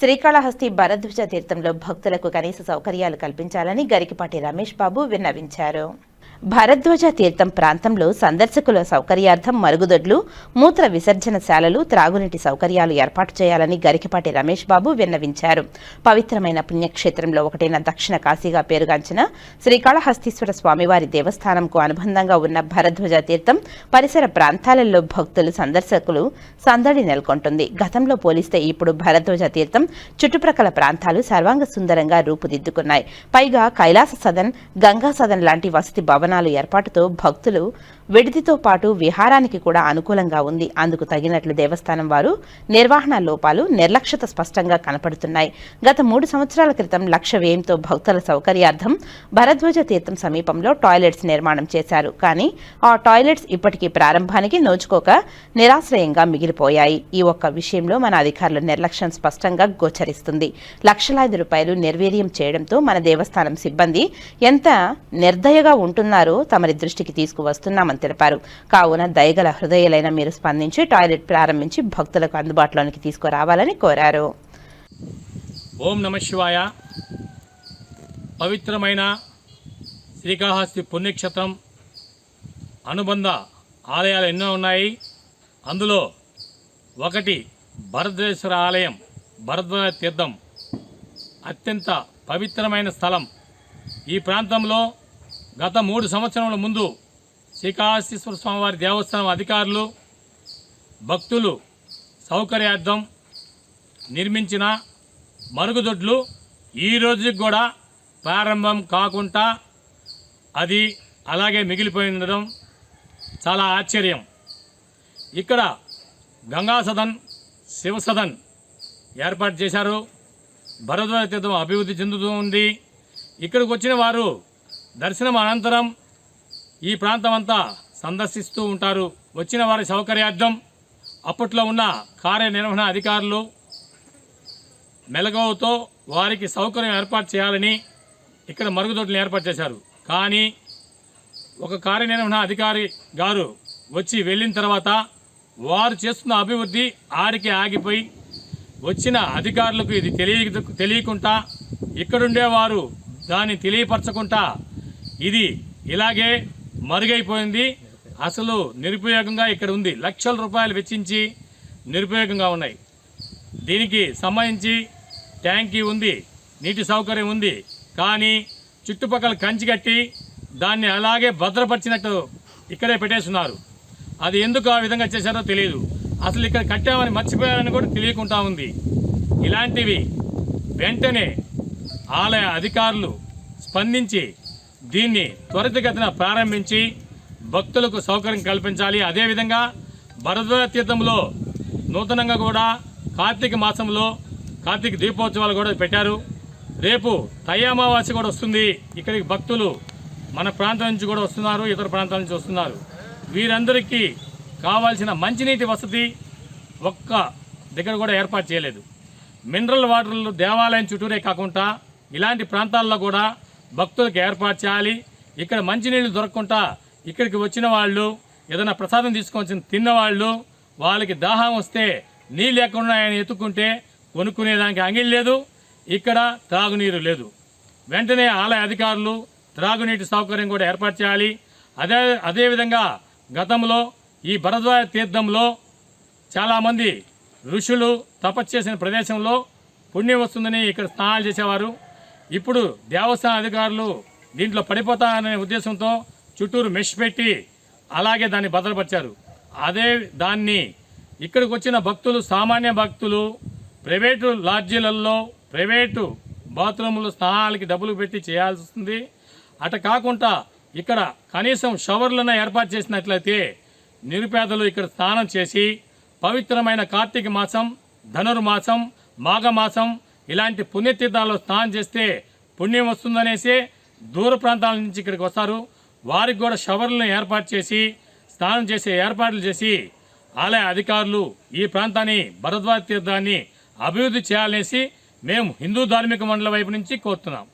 శ్రీకాళహస్తి భరద్వాజ తీర్థంలో భక్తులకు కనీస సౌకర్యాలు కల్పించాలని గరికిపాటి రమేష్ బాబు విన్నవించారు. భరద్వాజ తీర్థం ప్రాంతంలో సందర్శకుల సౌకర్యార్థం మరుగుదొడ్లు మూత్ర విసర్జనశాలలు త్రాగునీటి సౌకర్యాలు ఏర్పాటు చేయాలని గరికపాటి రమేష్ బాబు విన్నవించారు. పవిత్రమైన పుణ్యక్షేత్రంలో ఒకటైన దక్షిణ కాశీగా పేరుగాంచిన శ్రీకాళహస్తీశ్వర స్వామివారి దేవస్థానంకు అనుబంధంగా ఉన్న భరద్వాజ తీర్థం పరిసర ప్రాంతాలలో భక్తులు సందర్శకులు సందడి నెలకొంటుంది. గతంలో పోలిస్తే ఇప్పుడు భరద్వాజ తీర్థం చుట్టుప్రక్కల ప్రాంతాలు సర్వాంగ సుందరంగా రూపుదిద్దుకున్నాయి. పైగా కైలాస సదన్ గంగా సదన్ లాంటి వసతి భవనాలు ఏర్పాటుతో భక్తులు విడిదితో పాటు విహారానికి కూడా అనుకూలంగా ఉంది. అందుకు తగినట్లు దేవస్థానం వారు నిర్వహణ లోపాలు నిర్లక్ష్యత స్పష్టంగా కనపడుతున్నాయి. గత మూడు సంవత్సరాల క్రితం లక్ష వ్యయంతో భక్తుల సౌకర్యార్థం భరద్వాజ తీర్థం సమీపంలో టాయిలెట్స్ నిర్మాణం చేశారు. కానీ ఆ టాయిలెట్స్ ఇప్పటికీ ప్రారంభానికి నోచుకోక నిరాశ్రయంగా మిగిలిపోయాయి. ఈ ఒక్క విషయంలో మన అధికారుల నిర్లక్ష్యం స్పష్టంగా గోచరిస్తుంది. లక్షలాది రూపాయలు నిర్వీర్యం చేయడంతో మన దేవస్థానం సిబ్బంది ఎంత నిర్దయగా ఉంటున్నారో తమరి దృష్టికి తీసుకువస్తున్నామని తెలిపారు. కావున దయగల హృదయాలైన మీరు స్పందించి టాయిలెట్ ప్రారంభించి భక్తులకు అందుబాటులోనికి తీసుకురావాలని కోరారు. ఓం నమ శివాయ. పవిత్రమైన శ్రీకాహస్తి పుణ్యక్షేత్రం అనుబంధ ఆలయాలు ఎన్నో ఉన్నాయి. అందులో ఒకటి భరద్వేశ్వర ఆలయం భరద్వాజ తీర్థం. అత్యంత పవిత్రమైన స్థలం. ఈ ప్రాంతంలో గత మూడు సంవత్సరముల ముందు శ్రీకాళహస్తీశ్వర స్వామివారి దేవస్థానం అధికారులు భక్తులు సౌకర్యార్థం నిర్మించిన మరుగుదొడ్లు ఈ రోజుకి కూడా ప్రారంభం కాకుండా అది అలాగే మిగిలిపోయి ఉండడం చాలా ఆశ్చర్యం. ఇక్కడ గంగా సదన్ శివ సదన్ ఏర్పాటు చేశారు. భరద్వాజ తీర్థం అభివృద్ధి చెందుతూ ఉంది. ఇక్కడికి వచ్చిన వారు దర్శనం అనంతరం ఈ ప్రాంతం అంతా సందర్శిస్తూ ఉంటారు. వచ్చిన వారి సౌకర్యార్థం అప్పట్లో ఉన్న కార్యనిర్వహణ అధికారులు మెలగవతో వారికి సౌకర్యం ఏర్పాటు చేయాలని ఇక్కడ మరుగుదొడ్లను ఏర్పాటు చేశారు. కానీ ఒక కార్యనిర్వహణ అధికారి గారు వచ్చి వెళ్ళిన తర్వాత వారు చేస్తున్న అభివృద్ధి ఆడికి ఆగిపోయి వచ్చిన అధికారులకు ఇది తెలియ తెలియకుండా ఇక్కడుండేవారు దాన్ని తెలియపరచకుండా ఇది ఇలాగే మరుగైపోయింది. అసలు నిరుపయోగంగా ఇక్కడ ఉంది. లక్షల రూపాయలు వెచ్చించి నిరుపయోగంగా ఉన్నాయి. దీనికి సంబంధించి ట్యాంకీ ఉంది నీటి సౌకర్యం ఉంది. కానీ చుట్టుపక్కల కంచి కట్టి దాన్ని అలాగే భద్రపరిచినట్టు ఇక్కడే పెట్టేస్తున్నారు. అది ఎందుకు ఆ విధంగా చేశారో తెలియదు అసలు ఇక్కడ కట్టామని మర్చిపోయారని కూడా తెలియకుండా ఉంది. ఇలాంటివి వెంటనే ఆలయ అధికారులు స్పందించి దీన్ని త్వరితగతిన ప్రారంభించి భక్తులకు సౌకర్యం కల్పించాలి. అదేవిధంగా భరద్వాజ తీర్థంలో నూతనంగా కూడా కార్తీక మాసంలో కార్తీక దీపోత్సవాలు కూడా పెట్టారు. రేపు తయ్యామావాస్య కూడా వస్తుంది. ఇక్కడికి భక్తులు మన ప్రాంతం నుంచి కూడా వస్తున్నారు ఇతర ప్రాంతాల నుంచి వస్తున్నారు. వీరందరికీ కావాల్సిన మంచినీటి వసతి ఒక్క దగ్గర కూడా ఏర్పాటు చేయలేదు. మినరల్ వాటర్లు దేవాలయం చుట్టూరే కాకుండా ఇలాంటి ప్రాంతాల్లో కూడా భక్తులకు ఏర్పాటు చేయాలి. ఇక్కడ మంచినీళ్ళు దొరకకుండా ఇక్కడికి వచ్చిన వాళ్ళు ఏదైనా ప్రసాదం తీసుకొని తిన్న వాళ్ళు వాళ్ళకి దాహం వస్తే నీళ్ళు ఎక్కడున్నా ఆయన ఎత్తుకుంటే కొనుక్కునేదానికి అంగిల్ లేదు. ఇక్కడ త్రాగునీరు లేదు. వెంటనే ఆలయ అధికారులు త్రాగునీటి సౌకర్యం కూడా ఏర్పాటు చేయాలి. అదే అదేవిధంగా గతంలో ఈ భరద్వాజ తీర్థంలో చాలామంది ఋషులు తపస్సు చేసిన ప్రదేశంలో పుణ్యం వస్తుందని ఇక్కడ స్నానాలు చేసేవారు. ఇప్పుడు దేవస్థాన అధికారులు దీంట్లో పడిపోతారనే ఉద్దేశంతో చుట్టూరు మెష్ పెట్టి అలాగే దాన్ని భద్రపరిచారు. అదే దాన్ని ఇక్కడికి వచ్చిన భక్తులు సామాన్య భక్తులు ప్రైవేటు లాడ్జీలలో ప్రైవేటు బాత్రూములు స్నానాలకి డబ్బులు పెట్టి చేయాల్సి వస్తుంది. అట కాకుండా ఇక్కడ కనీసం షవర్లను ఏర్పాటు చేసినట్లయితే నిరుపేదలు ఇక్కడ స్నానం చేసి పవిత్రమైన కార్తీక మాసం ధనుర్మాసం మాఘమాసం ఇలాంటి పుణ్యతీర్థాల్లో స్నానం చేస్తే పుణ్యం వస్తుందనేసి దూర ప్రాంతాల నుంచి ఇక్కడికి వస్తారు. వారికి కూడా షవర్లను ఏర్పాటు చేసి స్నానం చేసే ఏర్పాట్లు చేసి ఆలయ అధికారులు ఈ ప్రాంతాన్ని భరద్వాజ తీర్థాన్ని అభివృద్ధి చేయాలనేసి మేము హిందూ ధార్మిక మండలి వైపు నుంచి కోరుతున్నాం.